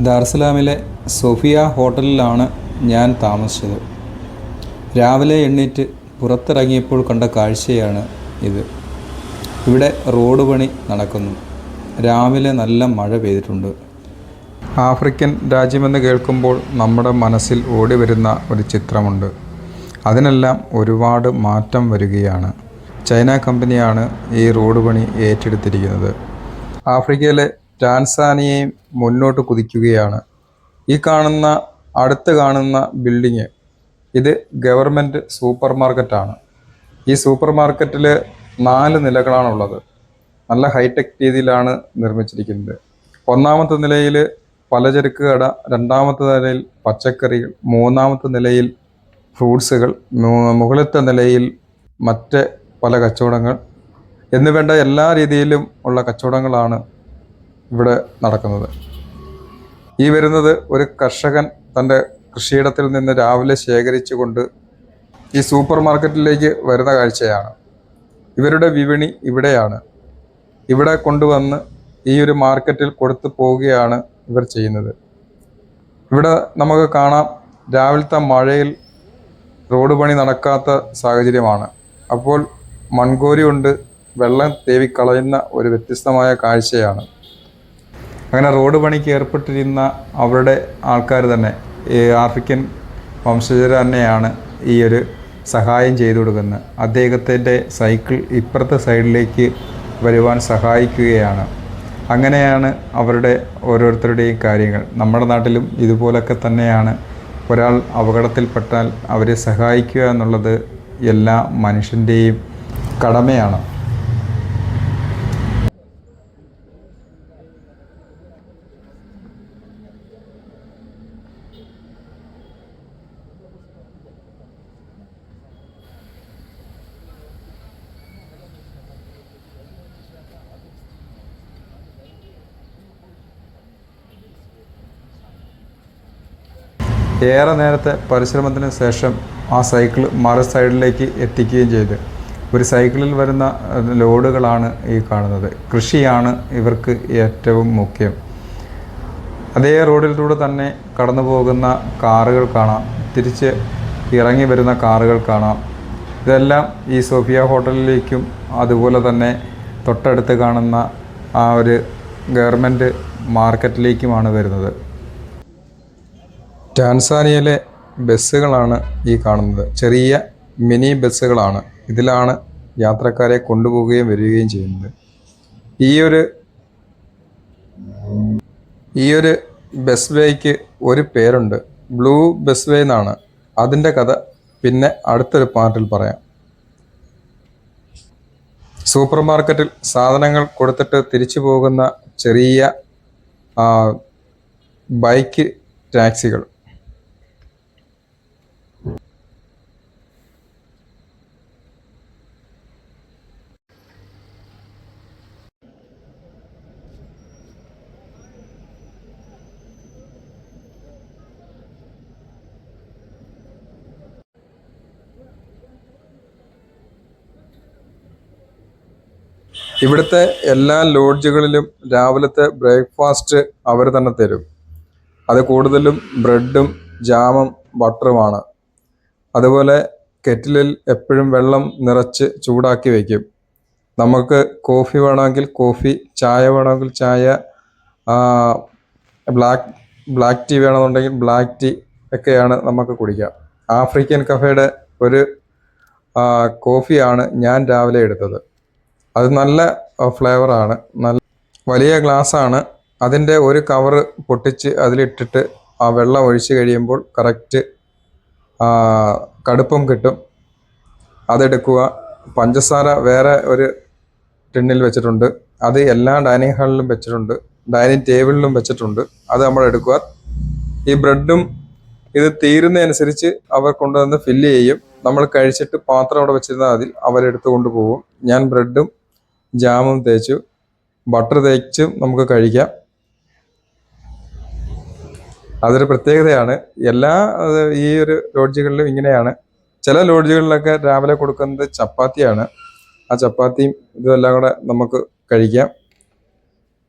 ദാർസലാമിലെ Sophia ഹോട്ടലിലാണ് ഞാൻ താമസിച്ചത്. രാവിലെ എണ്ണീറ്റ് പുറത്തിറങ്ങിയപ്പോൾ കണ്ട കാഴ്ചയാണ് ഇത്. ഇവിടെ റോഡ് പണി നടക്കുന്നു. രാവിലെ നല്ല മഴ പെയ്തിട്ടുണ്ട്. ആഫ്രിക്കൻ രാജ്യമെന്ന് കേൾക്കുമ്പോൾ നമ്മുടെ മനസ്സിൽ ഓടി വരുന്ന ഒരു ചിത്രമുണ്ട്. അതിനെല്ലാം ഒരുപാട് മാറ്റം വരികയാണ്. ചൈന കമ്പനിയാണ് ഈ റോഡ് പണി ഏറ്റെടുത്തിരിക്കുന്നത്. ആഫ്രിക്കയിലെ ടാൻസാനിയയും മുന്നോട്ട് കുതിക്കുകയാണ്. ഈ കാണുന്ന അടുത്ത് കാണുന്ന ബിൽഡിങ് ഇത് ഗവൺമെന്റ് സൂപ്പർ മാർക്കറ്റാണ് ഈ സൂപ്പർ മാർക്കറ്റിൽ നാല് നിലകളാണുള്ളത്. നല്ല ഹൈടെക് രീതിയിലാണ് നിർമ്മിച്ചിരിക്കുന്നത്. ഒന്നാമത്തെ നിലയിൽ പലചരക്ക് കട രണ്ടാമത്തെ നിലയിൽ പച്ചക്കറികൾ മൂന്നാമത്തെ നിലയിൽ ഫ്രൂട്ട്സുകൾ മുകളിലത്തെ നിലയിൽ മറ്റ് പല കച്ചവടങ്ങൾ. എന്നുവേണ്ട എല്ലാ രീതിയിലും ഉള്ള കച്ചവടങ്ങളാണ് ഇവിടെ നടക്കുന്നത്. ഈ വരുന്നത് ഒരു കർഷകൻ തന്റെ കൃഷിയിടത്തിൽ നിന്ന് രാവിലെ ശേഖരിച്ചുകൊണ്ട് ഈ സൂപ്പർ മാർക്കറ്റിലേക്ക് വരുന്ന കാഴ്ചയാണ്. ഇവരുടെ വിപണി ഇവിടെയാണ്. ഇവിടെ കൊണ്ടുവന്ന് ഈ ഒരു മാർക്കറ്റിൽ കൊടുത്തു പോവുകയാണ് ഇവർ ചെയ്യുന്നത്. ഇവിടെ നമുക്ക് കാണാം രാവിലത്തെ മഴയിൽ റോഡ് പണി നടക്കാത്ത സാഹചര്യമാണ്. അപ്പോൾ മൺകോരി കൊണ്ട് വെള്ളം തേവിക്കളയുന്ന ഒരു വ്യത്യസ്തമായ കാഴ്ചയാണ്. അങ്ങനെ റോഡ് പണിക്ക് ഏർപ്പെട്ടിരുന്ന അവരുടെ ആൾക്കാർ തന്നെ ഈ ആഫ്രിക്കൻ വംശജർ തന്നെയാണ് ഈ ഒരു സഹായം ചെയ്തു കൊടുക്കുന്നത്. അദ്ദേഹത്തിന്റെ സൈക്കിൾ ഇപ്പുറത്തെ സൈഡിലേക്ക് വരുവാൻ സഹായിക്കുകയാണ്. അങ്ങനെയാണ് അവരുടെ ഓരോരുത്തരുടെയും കാര്യങ്ങൾ. നമ്മുടെ നാട്ടിലും ഇതുപോലൊക്കെ തന്നെയാണ്. ഒരാൾ അപകടത്തിൽപ്പെട്ടാൽ അവരെ സഹായിക്കുക എന്നുള്ളത് എല്ലാ മനുഷ്യന്റെയും കടമയാണ്. ഏറെ നേരത്തെ പരിശ്രമത്തിന് ശേഷം ആ സൈക്കിൾ മറു സൈഡിലേക്ക് എത്തിക്കുകയും ചെയ്ത്. ഒരു സൈക്കിളിൽ വരുന്ന ലോഡുകളാണ് ഈ കാണുന്നത്. കൃഷിയാണ് ഇവർക്ക് ഏറ്റവും മുഖ്യം. അതേ റോഡിലൂടെ തന്നെ കടന്നു പോകുന്ന കാറുകൾ കാണാം. തിരിച്ച് ഇറങ്ങി വരുന്ന കാറുകൾ കാണാം. ഇതെല്ലാം ഈ സോഫിയ ഹോട്ടലിലേക്കും അതുപോലെ തന്നെ തൊട്ടടുത്ത് കാണുന്ന ആ ഒരു ഗവൺമെന്റ് മാർക്കറ്റിലേക്കുമാണ് വരുന്നത്. ടാൻസാനിയയിലെ ബസ്സുകളാണ് ഈ കാണുന്നത്. ചെറിയ മിനി ബസ്സുകളാണ്. ഇതിലാണ് യാത്രക്കാരെ കൊണ്ടുപോവുകയും വരികയും ചെയ്യുന്നത്. ഈ ഒരു ഈ ഒരു ബസ് വേക്ക് ഒരു പേരുണ്ട്. ബ്ലൂ ബസ് വേ എന്നാണ്. അതിന്റെ കഥ പിന്നെ അടുത്തൊരു പാർട്ടിൽ പറയാം. സൂപ്പർ മാർക്കറ്റിൽ സാധനങ്ങൾ കൊടുത്തിട്ട് തിരിച്ചു പോകുന്ന ചെറിയ ബൈക്ക് ടാക്സികൾ. ഇവിടുത്തെ എല്ലാ ലോഡ്ജുകളിലും രാവിലത്തെ ബ്രേക്ക്ഫാസ്റ്റ് അവർ തന്നെ തരും. അത് കൂടുതലും ബ്രെഡും ജാമും ബട്ടറുമാണ്. അതുപോലെ കെറ്റിലിൽ എപ്പോഴും വെള്ളം നിറച്ച് ചൂടാക്കി വയ്ക്കും നമുക്ക് കോഫി വേണമെങ്കിൽ കോഫി ചായ വേണമെങ്കിൽ ചായ ബ്ലാക്ക് ബ്ലാക്ക് ടീ വേണമെന്നുണ്ടെങ്കിൽ ബ്ലാക്ക് ടീ ഒക്കെയാണ് നമുക്ക് കുടിക്കാം. ആഫ്രിക്കൻ കഫേയുടെ ഒരു കോഫിയാണ് ഞാൻ രാവിലെ എടുത്തത്. അത് നല്ല ഫ്ലേവറാണ് നല്ല വലിയ ഗ്ലാസ്സാണ് അതിന്റെ ഒരു കവറ് പൊട്ടിച്ച് അതിലിട്ടിട്ട് ആ വെള്ളം ഒഴിച്ച് കഴിയുമ്പോൾ കറക്റ്റ് കടുപ്പം കിട്ടും. അതെടുക്കുക. പഞ്ചസാര വേറെ ഒരു ടിന്നിൽ വെച്ചിട്ടുണ്ട്. അത് എല്ലാ ഡൈനിങ് ഹാളിലും വെച്ചിട്ടുണ്ട്. ഡൈനിങ് ടേബിളിലും വെച്ചിട്ടുണ്ട്. അത് നമ്മൾ എടുക്കുക. ഈ ബ്രെഡും ഇത് തീരുന്നതനുസരിച്ച് അവർ കൊണ്ടുവന്ന് ഫില്ല് ചെയ്യും. നമ്മൾ കഴിച്ചിട്ട് പാത്രം അവിടെ വെച്ചിരുന്നാൽ അതിൽ അവരെടുത്ത് കൊണ്ടുപോകും. ഞാൻ ബ്രെഡും ജാമും തേച്ചു. ബട്ടർ തേച്ചും നമുക്ക് കഴിക്കാം. അതൊരു പ്രത്യേകതയാണ്. എല്ലാ ഈ ഒരു ലോഡ്ജുകളിലും ഇങ്ങനെയാണ്. ചില ലോഡ്ജുകളിലൊക്കെ രാവിലെ കൊടുക്കുന്നത് ചപ്പാത്തിയാണ്. ആ ചപ്പാത്തിയും ഇതെല്ലാം കൂടെ നമുക്ക് കഴിക്കാം.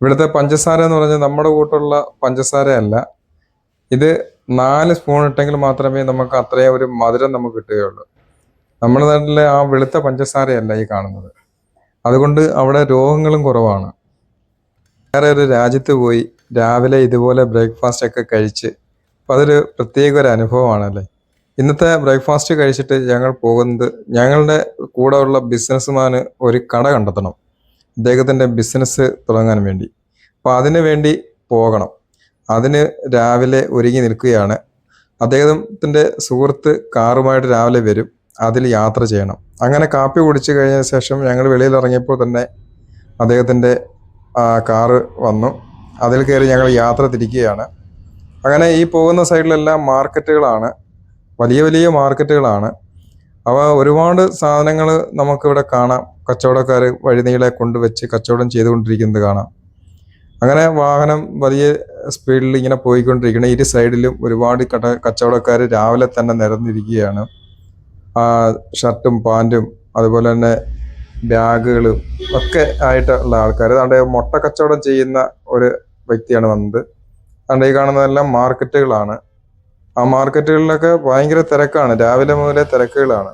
ഇവിടുത്തെ പഞ്ചസാര എന്ന് പറഞ്ഞാൽ നമ്മുടെ കൂട്ടുള്ള പഞ്ചസാരയല്ല. ഇത് നാല് സ്പൂൺ ഇട്ടെങ്കിൽ മാത്രമേ നമുക്ക് അത്രയും ഒരു മധുരം നമുക്ക് കിട്ടുകയുള്ളൂ. നമ്മുടെ നാട്ടിലെ ആ വെളുത്ത പഞ്ചസാരയല്ല ഈ കാണുന്നത്. അതുകൊണ്ട് അവിടെ രോഗങ്ങളും കുറവാണ്. വേറെ ഒരു രാജ്യത്ത് പോയി രാവിലെ ഇതുപോലെ ബ്രേക്ക്ഫാസ്റ്റ് ഒക്കെ കഴിച്ച് അപ്പം അതൊരു പ്രത്യേക ഒരു അനുഭവമാണല്ലേ? ഇന്നത്തെ ബ്രേക്ക്ഫാസ്റ്റ് കഴിച്ചിട്ട് ഞങ്ങൾ പോകുന്നത് ഞങ്ങളുടെ കൂടെ ഉള്ള ബിസിനസ്സുമാന് ഒരു കട കണ്ടെത്തണം അദ്ദേഹത്തിന്റെ ബിസിനസ് തുടങ്ങാൻ വേണ്ടി. അപ്പോൾ അതിന് വേണ്ടി പോകണം. അതിന് രാവിലെ ഒരുങ്ങി നിൽക്കുകയാണ്. അദ്ദേഹത്തിന്റെ സുഹൃത്ത് കാറുമായിട്ട് രാവിലെ വരും. അതിൽ യാത്ര ചെയ്യണം. അങ്ങനെ കാപ്പി കുടിച്ചു കഴിഞ്ഞ ശേഷം ഞങ്ങൾ വെളിയിൽ ഇറങ്ങിയപ്പോൾ തന്നെ അദ്ദേഹത്തിന്റെ കാറ് വന്നു. അതിൽ കയറി ഞങ്ങൾ യാത്ര തിരിക്കുകയാണ്. അങ്ങനെ ഈ പോകുന്ന സൈഡിലെല്ലാം മാർക്കറ്റുകളാണ്. വലിയ വലിയ മാർക്കറ്റുകളാണ്. അവ ഒരുപാട് സാധനങ്ങൾ നമുക്കിവിടെ കാണാം. കച്ചവടക്കാർ വഴിനീളെ കൊണ്ടുവച്ച് കച്ചവടം ചെയ്തുകൊണ്ടിരിക്കുന്നത് കാണാം. അങ്ങനെ വാഹനം വലിയ സ്പീഡിൽ ഇങ്ങനെ പോയിക്കൊണ്ടിരിക്കണം ഇരു സൈഡിലും ഒരുപാട് കട കച്ചവടക്കാർ രാവിലെ തന്നെ നിരന്നിരിക്കുകയാണ്. ആ ഷർട്ടും പാന്റും അതുപോലെ തന്നെ ബാഗുകളും ഒക്കെ ആയിട്ടുള്ള ആൾക്കാർ അതുകൊണ്ട് മുട്ട കച്ചവടം ചെയ്യുന്ന ഒരു വ്യക്തിയാണ് വന്നത്. അതുകൊണ്ട് ഈ കാണുന്നതെല്ലാം മാർക്കറ്റുകളാണ്. ആ മാർക്കറ്റുകളിലൊക്കെ ഭയങ്കര തിരക്കാണ്. രാവിലെ മുതലേ തിരക്കുകളാണ്.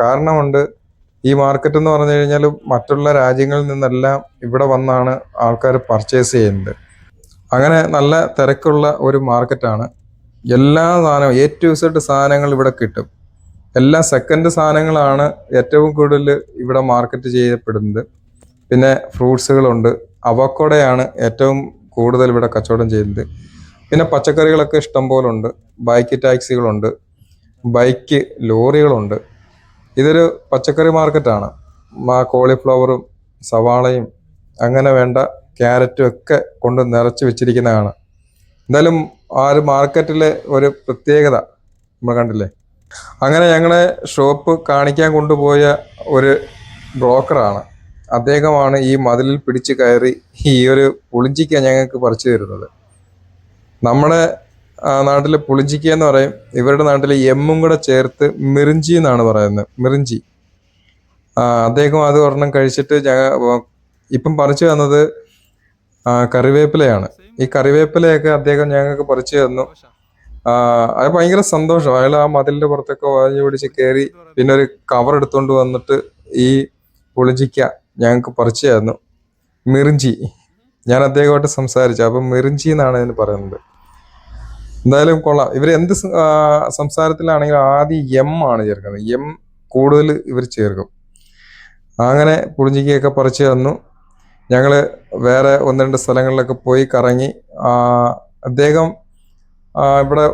കാരണമുണ്ട് ഈ മാർക്കറ്റ് എന്ന് പറഞ്ഞു കഴിഞ്ഞാൽ മറ്റുള്ള രാജ്യങ്ങളിൽ നിന്നെല്ലാം ഇവിടെ വന്നാണ് ആൾക്കാർ പർച്ചേസ് ചെയ്യുന്നത്. അങ്ങനെ നല്ല തിരക്കുള്ള ഒരു മാർക്കറ്റാണ് എല്ലാ സാധനവും എ ടു സെഡ് സാധനങ്ങൾ ഇവിടെ കിട്ടും. എല്ലാ സെക്കൻഡ് സാധനങ്ങളാണ് ഏറ്റവും കൂടുതൽ ഇവിടെ മാർക്കറ്റ് ചെയ്യപ്പെടുന്നത്. പിന്നെ ഫ്രൂട്ട്സുകളുണ്ട്. അവക്കോടയാണ് ഏറ്റവും കൂടുതൽ ഇവിടെ കച്ചവടം ചെയ്യുന്നത്. പിന്നെ പച്ചക്കറികളൊക്കെ ഇഷ്ടം പോലെ ഉണ്ട് ബൈക്ക് ടാക്സികളുണ്ട് ബൈക്ക് ലോറികളുണ്ട്. ഇതൊരു പച്ചക്കറി മാർക്കറ്റാണ് കോളിഫ്ലവറും സവാളയും അങ്ങനെ വേണ്ട ക്യാരറ്റും ഒക്കെ കൊണ്ട് നിറച്ച് വെച്ചിരിക്കുന്നതാണ്. എന്തായാലും ആ ഒരു മാർക്കറ്റിലെ ഒരു പ്രത്യേകത നമ്മൾ കണ്ടില്ലേ? അങ്ങനെ ഞങ്ങളെ ഷോപ്പ് കാണിക്കാൻ കൊണ്ടുപോയ ഒരു ബ്രോക്കറാണ് അദ്ദേഹമാണ് ഈ മതിലിൽ പിടിച്ച് കയറി ഈ ഒരു പുളിഞ്ചിക്ക ഞങ്ങൾക്ക് പറിച്ചു തരുന്നത്. നമ്മുടെ നാട്ടിലെ പുളിഞ്ചിക്ക എന്ന് പറയും. ഇവരുടെ നാട്ടിലെ എമ്മും കൂടെ ചേർത്ത് മിറിഞ്ചി എന്നാണ് പറയുന്നത്. മിറിഞ്ചി. അദ്ദേഹം അത് ഒരെണ്ണം കഴിച്ചിട്ട് ഞങ്ങൾ ഇപ്പം പറിച്ചു തന്നത് കറിവേപ്പിലയാണ്. ഈ കറിവേപ്പിലയൊക്കെ അദ്ദേഹം ഞങ്ങൾക്ക് പറിച്ചു തന്നു. അത് ഭയങ്കര സന്തോഷം. അയാൾ ആ മതിലിന്റെ പുറത്തൊക്കെ വാഞ്ഞു പിടിച്ച് കയറി പിന്നെ ഒരു കവർ എടുത്തുകൊണ്ട് വന്നിട്ട് ഈ പുളിഞ്ചിക്ക ഞങ്ങൾക്ക് പറിച്ചായിരുന്നു മിറിഞ്ചി. ഞാൻ അദ്ദേഹമായിട്ട് സംസാരിച്ചു. അപ്പം മിറിഞ്ചി എന്നാണ് അതിന് പറയുന്നത്. എന്തായാലും കൊള്ളാം. ഇവർ എന്ത് സംസാരത്തിലാണെങ്കിലും ആദ്യം എം ആണ് ചേർക്കുന്നത്. എം കൂടുതൽ ഇവർ ചേർക്കും. അങ്ങനെ പുളിഞ്ചിക്കയൊക്കെ പറിച്ചു തന്നു. ഞങ്ങൾ വേറെ ഒന്ന് രണ്ട് സ്ഥലങ്ങളിലൊക്കെ പോയി കറങ്ങി അദ്ദേഹം ഇവിടെ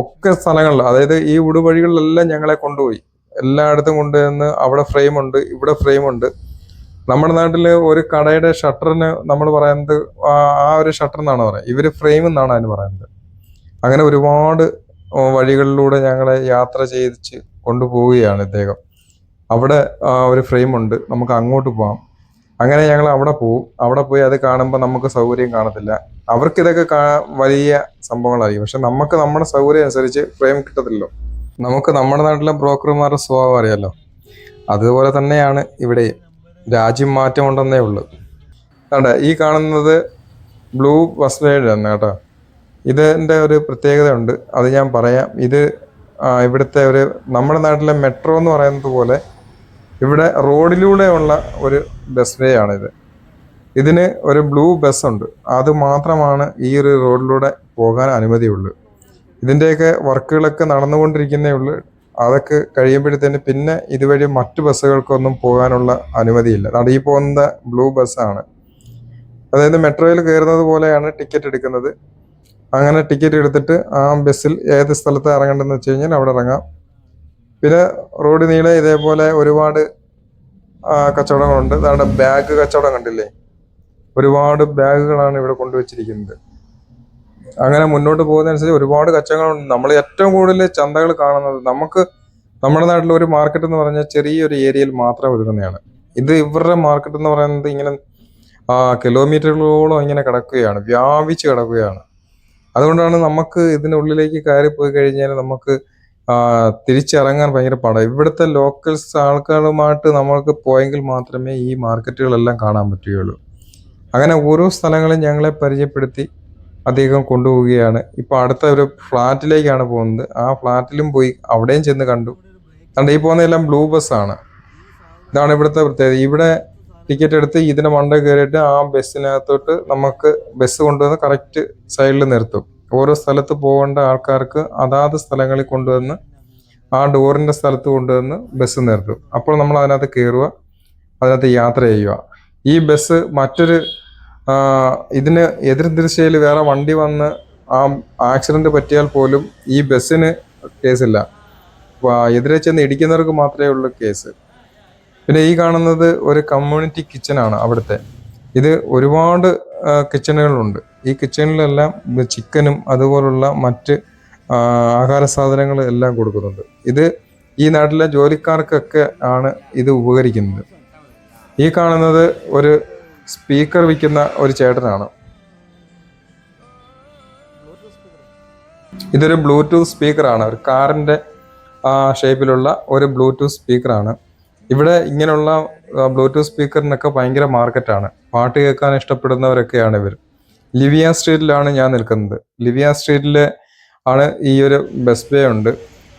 ഒക്കെ സ്ഥലങ്ങളിൽ അതായത് ഈ ഉടുവഴികളിലെല്ലാം ഞങ്ങളെ കൊണ്ടുപോയി. എല്ലായിടത്തും കൊണ്ടുവന്ന് അവിടെ ഫ്രെയിം ഉണ്ട് ഇവിടെ ഫ്രെയിം ഉണ്ട്. നമ്മുടെ നാട്ടിൽ ഒരു കടയുടെ ഷട്ടറിന് നമ്മൾ പറയുന്നത് ആ ഒരു ഷട്ടർ എന്നാണ് പറയുന്നത്. ഇവർ ഫ്രെയിം എന്നാണ് അതിന് പറയുന്നത്. അങ്ങനെ ഒരുപാട് വഴികളിലൂടെ ഞങ്ങളെ യാത്ര ചെയ്യിച്ച് കൊണ്ടുപോവുകയാണ് ഇദ്ദേഹം. അവിടെ ഒരു ഫ്രെയിം ഉണ്ട്. നമുക്ക് അങ്ങോട്ട് പോകാം അങ്ങനെ ഞങ്ങൾ അവിടെ പോകും അവിടെ പോയി അത് കാണുമ്പോൾ നമുക്ക് സൗകര്യം കാണത്തില്ല. അവർക്ക് ഇതൊക്കെ വലിയ സംഭവങ്ങളായിരിക്കും. പക്ഷെ നമുക്ക് നമ്മുടെ സൗകര്യം അനുസരിച്ച് ഫ്രെയിം കിട്ടത്തില്ലല്ലോ. നമുക്ക് നമ്മുടെ നാട്ടിലെ ബ്രോക്കർമാരുടെ സ്വഭാവം അറിയാലോ. അതുപോലെ തന്നെയാണ് ഇവിടെയും രാജ്യം മാറ്റം ഉണ്ടെന്നേ ഉള്ളൂ. അതെ ഈ കാണുന്നത് ബ്ലൂ ബസ് ആണ് കേട്ടോ. ഇതിന്റെ ഒരു പ്രത്യേകത ഉണ്ട് അത് ഞാൻ പറയാം. ഇത് ഇവിടുത്തെ ഒരു നമ്മുടെ നാട്ടിലെ മെട്രോ എന്ന് പറയുന്നത് പോലെ ഇവിടെ റോഡിലൂടെയുള്ള ഒരു ബസ് വേ ആണിത്. ഇതിന് ഒരു ബ്ലൂ ബസ് ഉണ്ട്. അത് മാത്രമാണ് ഈ ഒരു റോഡിലൂടെ പോകാൻ അനുമതിയുള്ളൂ. ഇതിന്റെയൊക്കെ വർക്കുകളൊക്കെ നടന്നുകൊണ്ടിരിക്കുന്നേ ഉള്ളൂ. അതൊക്കെ കഴിയുമ്പോഴത്തേന് പിന്നെ ഇതുവഴി മറ്റു ബസ്സുകൾക്കൊന്നും പോകാനുള്ള അനുമതിയില്ല. അത് ഈ പോകുന്ന ബ്ലൂ ബസ്സാണ് അതായത് മെട്രോയിൽ കയറുന്നത് പോലെയാണ് ടിക്കറ്റ് എടുക്കുന്നത്. അങ്ങനെ ടിക്കറ്റ് എടുത്തിട്ട് ആ ബസ്സിൽ ഏത് സ്ഥലത്ത് ഇറങ്ങേണ്ടതെന്ന് വെച്ച് കഴിഞ്ഞാൽ അവിടെ ഇറങ്ങാം. പിന്നെ റോഡ് നീളെ ഇതേപോലെ ഒരുപാട് കച്ചവടങ്ങളുണ്ട്. അതാണ് ബാഗ് കച്ചവടം കണ്ടില്ലേ? ഒരുപാട് ബാഗുകളാണ് ഇവിടെ കൊണ്ടുവച്ചിരിക്കുന്നത്. അങ്ങനെ മുന്നോട്ട് പോകുന്നതനുസരിച്ച് ഒരുപാട് കച്ചവടങ്ങളുണ്ട്. നമ്മൾ ഏറ്റവും കൂടുതൽ ചന്തകൾ കാണുന്നത് നമുക്ക് നമ്മുടെ നാട്ടിൽ ഒരു മാർക്കറ്റ് എന്ന് പറഞ്ഞാൽ ചെറിയൊരു ഏരിയയിൽ മാത്രം ഒതുങ്ങുന്നതാണ്. ഇത് ഇവരുടെ മാർക്കറ്റ് എന്ന് പറയുന്നത് ഇങ്ങനെ കിലോമീറ്ററുകളോളം ഇങ്ങനെ കിടക്കുകയാണ്. വ്യാപിച്ച് കിടക്കുകയാണ്. അതുകൊണ്ടാണ് നമുക്ക് ഇതിനുള്ളിലേക്ക് കയറി പോയി കഴിഞ്ഞാൽ നമുക്ക് തിരിച്ചിറങ്ങാൻ ഭയങ്കര പാടാണ് ഇവിടുത്തെ ലോക്കൽസ് ആൾക്കാരുമായിട്ട് നമ്മൾക്ക് പോയെങ്കിൽ മാത്രമേ ഈ മാർക്കറ്റുകളെല്ലാം കാണാൻ പറ്റുകയുള്ളൂ. അങ്ങനെ ഓരോ സ്ഥലങ്ങളും ഞങ്ങളെ പരിചയപ്പെടുത്തി അദ്ദേഹം കൊണ്ടുപോവുകയാണ്. ഇപ്പോൾ അടുത്ത ഒരു ഫ്ലാറ്റിലേക്കാണ് പോകുന്നത്. ആ ഫ്ലാറ്റിലും പോയി അവിടെയും ചെന്ന് കണ്ടു. കണ്ട് ഈ പോകുന്നതെല്ലാം ബ്ലൂ ബസ്സാണ് ഇതാണ് ഇവിടുത്തെ പ്രത്യേകത. ഇവിടെ ടിക്കറ്റ് എടുത്ത് ഇതിന്റെ മണ്ട കയറിയിട്ട് ആ ബസ്സിനകത്തോട്ട് നമുക്ക് ബസ് കൊണ്ടുവന്ന് കറക്റ്റ് സൈഡിൽ നിർത്തും. ഓരോ സ്ഥലത്ത് പോകേണ്ട ആൾക്കാർക്ക് അതാത് സ്ഥലങ്ങളിൽ കൊണ്ടുവന്ന് ആ ഡോറിന്റെ സ്ഥലത്ത് കൊണ്ടുവന്ന് ബസ് നിർത്തും. അപ്പോൾ നമ്മൾ അതിനകത്ത് കയറുക അതിനകത്ത് യാത്ര ചെയ്യുക. ഈ ബസ് മറ്റൊരു ഇതിന് എതിർ ദിശയിൽ വേറെ വണ്ടി വന്ന് ആ ആക്സിഡന്റ് പറ്റിയാൽ പോലും ഈ ബസ്സിന് കേസില്ല എതിരെ ചെന്ന് ഇടിക്കുന്നവർക്ക് മാത്രമേ ഉള്ളൂ കേസ് പിന്നെ ഈ കാണുന്നത് ഒരു കമ്മ്യൂണിറ്റി കിച്ചനാണ് അവിടുത്തെ. ഇത് ഒരുപാട് കിച്ചണുകളുണ്ട് ഈ കിച്ചണിലെല്ലാം ചിക്കനും അതുപോലുള്ള മറ്റ് ആഹാര സാധനങ്ങൾ എല്ലാം കൊടുക്കുന്നുണ്ട്. ഇത് ഈ നാട്ടിലെ ജോലിക്കാർക്കൊക്കെ ആണ് ഇത് ഉപകരിക്കുന്നത്. ഈ കാണുന്നത് ഒരു സ്പീക്കർ വിൽക്കുന്ന ഒരു ചേട്ടനാണ്. ഇതൊരു ബ്ലൂടൂത്ത് സ്പീക്കറാണ് ഒരു കാറിന്റെ ഷേപ്പിലുള്ള ഒരു ബ്ലൂടൂത്ത് സ്പീക്കറാണ് ഇവിടെ ഇങ്ങനെയുള്ള ബ്ലൂടൂത്ത് സ്പീക്കറിനൊക്കെ ഭയങ്കര മാർക്കറ്റാണ്. പാട്ട് കേൾക്കാൻ ഇഷ്ടപ്പെടുന്നവരൊക്കെയാണ് ഇവർ ലിവിയ സ്ട്രീറ്റിലാണ് ഞാൻ നിൽക്കുന്നത്. ലിവിയ സ്ട്രീറ്റിൽ ആണ് ഈ ഒരു ബസ് വേ ഉണ്ട്.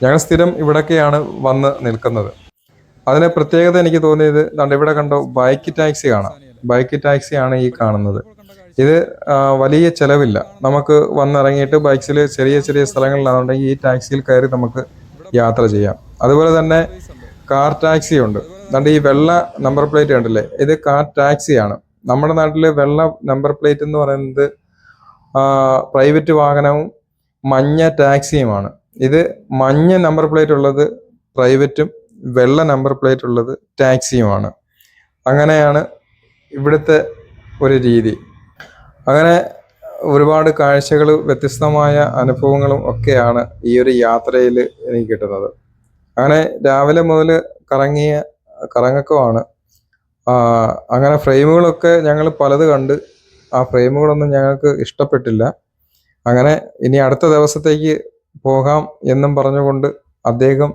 ഞങ്ങൾ സ്ഥിരം ഇവിടൊക്കെയാണ് വന്ന് നിൽക്കുന്നത്. അതിന് പ്രത്യേകത എനിക്ക് തോന്നിയത് ദാണ്ട് ഇവിടെ കണ്ടോ ബൈക്ക് ടാക്സി കാണാം. ബൈക്ക് ടാക്സി ആണ് ഈ കാണുന്നത്. ഇത് വലിയ ചിലവില്ല. നമുക്ക് വന്നിറങ്ങിയിട്ട് ബൈക്സിൽ ചെറിയ ചെറിയ സ്ഥലങ്ങളിലാണെന്നുണ്ടെങ്കിൽ ഈ ടാക്സിയിൽ കയറി നമുക്ക് യാത്ര ചെയ്യാം. അതുപോലെ തന്നെ കാർ ടാക്സി ഉണ്ട്. അതുകൊണ്ട് ഈ വെള്ള നമ്പർ പ്ലേറ്റ് കണ്ടില്ലേ? ഇത് കാർ ടാക്സിയാണ്. നമ്മുടെ നാട്ടിൽ വെള്ള നമ്പർ പ്ലേറ്റ് എന്ന് പറയുന്നത് പ്രൈവറ്റ് വാഹനവും മഞ്ഞ ടാക്സിയുമാണ്. ഇത് മഞ്ഞ നമ്പർ പ്ലേറ്റ് ഉള്ളത് പ്രൈവറ്റും വെള്ള നമ്പർ പ്ലേറ്റ് ഉള്ളത് ടാക്സിയുമാണ്. അങ്ങനെയാണ് ഇവിടുത്തെ ഒരു രീതി. അങ്ങനെ ഒരുപാട് കാഴ്ചകൾ വ്യത്യസ്തമായ അനുഭവങ്ങളും ഒക്കെയാണ് ഈ ഒരു യാത്രയിൽ എനിക്ക് കിട്ടുന്നത്. അങ്ങനെ രാവിലെ മുതൽ കറങ്ങിയ കറങ്ങക്കമാണ് അങ്ങനെ ഫ്രെയിമുകളൊക്കെ ഞങ്ങൾ പലത് കണ്ട് ആ ഫ്രെയിമുകളൊന്നും ഞങ്ങൾക്ക് ഇഷ്ടപ്പെട്ടില്ല. അങ്ങനെ ഇനി അടുത്ത ദിവസത്തേക്ക് പോകാം എന്നും പറഞ്ഞുകൊണ്ട് അദ്ദേഹം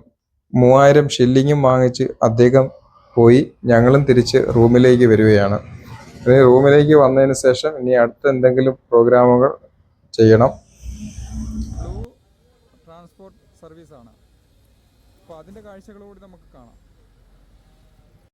മൂവായിരം ഷില്ലിങ്ങും വാങ്ങിച്ച് അദ്ദേഹം പോയി. ഞങ്ങളും തിരിച്ച് റൂമിലേക്ക് വരികയാണ്. ഇനി റൂമിലേക്ക് വന്നതിന് ശേഷം ഇനി അടുത്ത എന്തെങ്കിലും പ്രോഗ്രാമുകൾ ചെയ്യണം ബ്ലൂ ട്രാൻസ്പോർട്ട് സർവീസാണ് അപ്പോൾ അതിന്റെ കാഴ്ചകളോട് നമുക്ക്